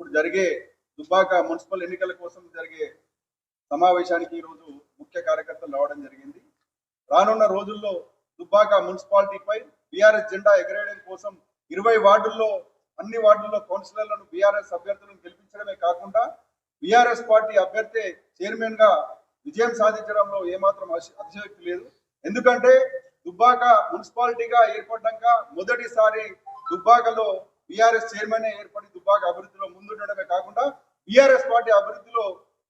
ఇప్పుడు జరిగే దుబ్బాక మున్సిపల్ ఎన్నికల కోసం జరిగే సమావేశానికి ఈరోజు ముఖ్య కార్యకర్తలు రావడం జరిగింది. రానున్న రోజుల్లో దుబ్బాక మున్సిపాలిటీపై బీఆర్ఎస్ జెండా ఎగరేయడం కోసం ఇరవై వార్డుల్లో అన్ని వార్డుల్లో కౌన్సిలర్లను బీఆర్ఎస్ అభ్యర్థులను గెలిపించడమే కాకుండా బీఆర్ఎస్ పార్టీ అభ్యర్థి చైర్మన్గా విజయం సాధించడంలో ఏమాత్రం అతి- అతిశయోక్తి లేదు. ఎందుకంటే దుబ్బాక మున్సిపాలిటీగా ఏర్పడ్డాక మొదటిసారి దుబ్బాకలో బీఆర్ఎస్ చైర్మన్ ఏర్పడి దుబ్బాక అభివృద్ధిలో ముందుండడమే కాకుండా బీఆర్ఎస్ పార్టీ అభివృద్ధిలో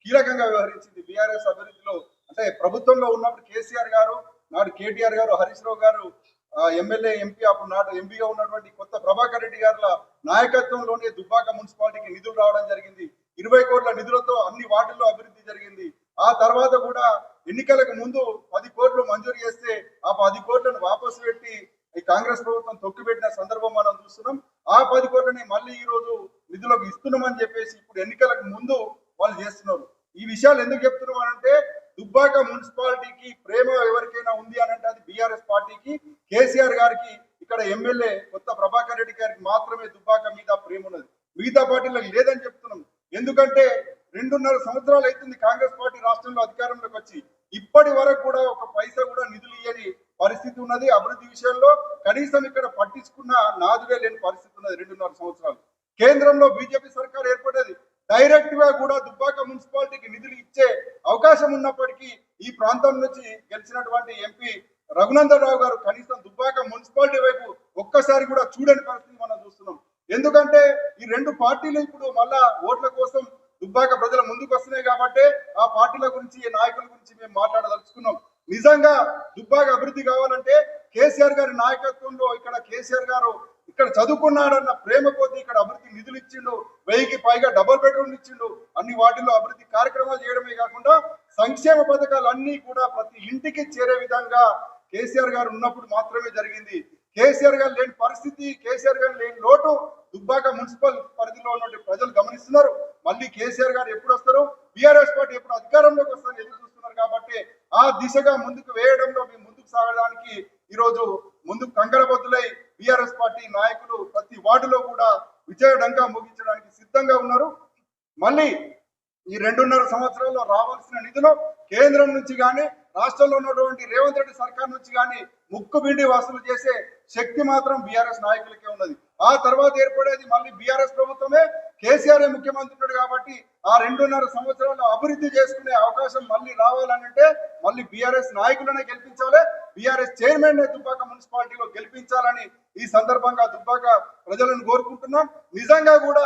కీలకంగా వ్యవహరించింది. బీఆర్ఎస్ అభివృద్ధిలో అంటే ప్రభుత్వంలో ఉన్నప్పుడు కేసీఆర్ గారు నాడు కేటీఆర్ గారు హరీష్ రావు గారు ఎమ్మెల్యే ఎంపీ అప్పుడు నాడు ఎంపీగా ఉన్నటువంటి కొత్త ప్రభాకర్ రెడ్డి గారుల నాయకత్వంలోనే దుబ్బాక మున్సిపాలిటీకి నిధులు రావడం జరిగింది. ఇరవై కోట్ల నిధులతో అన్ని వార్డుల్లో అభివృద్ధి జరిగింది. ఆ తర్వాత కూడా ఎన్నికలకు ముందు పది కోట్లు మంజూరు చేస్తే ఆ పది కోట్లను వాపసు పెట్టి కాంగ్రెస్ ప్రభుత్వం తొక్కిపెట్టిన సందర్భం మనం చూస్తున్నాం. ఆ పది కోట్లని మళ్ళీ ఈ రోజు నిధులకు ఇస్తున్నామని చెప్పేసి ఇప్పుడు ఎన్నికలకు ముందు వాళ్ళు చేస్తున్నారు. ఈ విషయాలు ఎందుకు చెప్తున్నాం అంటే దుబ్బాక మున్సిపాలిటీకి ప్రేమ ఎవరికైనా ఉంది అని అంటే అది బీఆర్ఎస్ పార్టీకి కేసీఆర్ గారికి ఇక్కడ ఎమ్మెల్యే కొత్త ప్రభాకర్ రెడ్డి గారికి మాత్రమే దుబ్బాక మీద ప్రేమ ఉన్నది. మిగతా పార్టీలకు లేదని చెప్తున్నాం. ఎందుకంటే రెండున్నర సంవత్సరాలు అవుతుంది కాంగ్రెస్ పార్టీ రాష్ట్రంలో అధికారంలోకి వచ్చి. ఇప్పటి వరకు కూడా ఒక పైసా కూడా నిధులు ఇయ్యని పరిస్థితి ఉన్నది. అభివృద్ధి విషయంలో కనీసం ఇక్కడ పట్టించుకున్న నాదుడే లేని పరిస్థితి ఉన్నది రెండున్నర సంవత్సరాలు. కేంద్రంలో బీజేపీ సర్కార్ ఏర్పడేది. డైరెక్ట్గా కూడా దుబ్బాక మున్సిపాలిటీకి నిధులు ఇచ్చే అవకాశం ఉన్నప్పటికీ ఈ ప్రాంతం నుంచి గెలిచినటువంటి ఎంపీ రఘునందరావు గారు కనీసం దుబ్బాక మున్సిపాలిటీ వైపు ఒక్కసారి కూడా చూడని పరిస్థితి మనం చూస్తున్నాం. ఎందుకంటే ఈ రెండు పార్టీలు ఇప్పుడు మళ్ళా ఓట్ల కోసం దుబ్బాక ప్రజల ముందుకు వస్తున్నాయి కాబట్టి ఆ పార్టీల గురించి ఈ నాయకుల గురించి మేము మాట్లాడదలుచుకున్నాం. నిజంగా దుబ్బాగా అభివృద్ధి కావాలంటే కేసీఆర్ గారి నాయకత్వంలో ఇక్కడ కేసీఆర్ గారు ఇక్కడ చదువుకున్నాడన్న ప్రేమ కొద్ది ఇక్కడ అభివృద్ధి నిధులు ఇచ్చిండు వెయ్యికి పైగా డబుల్ బెడ్రూమ్ ఇచ్చిండు. అన్ని వాటిల్లో అభివృద్ధి కార్యక్రమాలు చేయడమే కాకుండా సంక్షేమ పథకాలు అన్ని కూడా ప్రతి ఇంటికి చేరే విధంగా కేసీఆర్ గారు ఉన్నప్పుడు మాత్రమే జరిగింది. కేసీఆర్ గారు లేని పరిస్థితి కేసీఆర్ గారు లేని లోటు దుబ్బాక మున్సిపల్ పరిధిలో ఉన్న ప్రజలు గమనిస్తున్నారు. మళ్ళీ కేసీఆర్ గారు ఎప్పుడు వస్తారు? బీఆర్ఎస్ పార్టీ ఎప్పుడు అధికారంలోకి వస్తారు ఆ దిశగా ముందుకు వేయడంలో మేము ముందుకు సాగడానికి ఈరోజు ముందుకు కంకరబద్దులై బీఆర్ఎస్ పార్టీ నాయకులు ప్రతి వార్డులో కూడా విజయడంగా ముగించడానికి సిద్ధంగా ఉన్నారు. మళ్ళీ ఈ రెండున్నర సంవత్సరాల్లో రావాల్సిన నిధులు కేంద్రం నుంచి కానీ రాష్ట్రంలో ఉన్నటువంటి రేవంత్ రెడ్డి సర్కార్ నుంచి కానీ ముక్కు బిండి వసూలు చేసే శక్తి మాత్రం బీఆర్ఎస్ నాయకులకే ఉన్నది. ఆ తర్వాత ఏర్పడేది మళ్ళీ బీఆర్ఎస్ ప్రభుత్వమే. కేసీఆర్ ముఖ్యమంత్రి ఉన్నాడు కాబట్టి ఆ రెండున్నర సంవత్సరాలు అభివృద్ధి చేసుకునే అవకాశం మళ్ళీ రావాలనంటే మళ్ళీ బీఆర్ఎస్ నాయకులనే గెలిపించాలి. బీఆర్ఎస్ చైర్మన్ దుబ్బాక మున్సిపాలిటీలో గెలిపించాలని ఈ సందర్భంగా దుబ్బాక ప్రజలను కోరుకుంటున్నాం. నిజంగా కూడా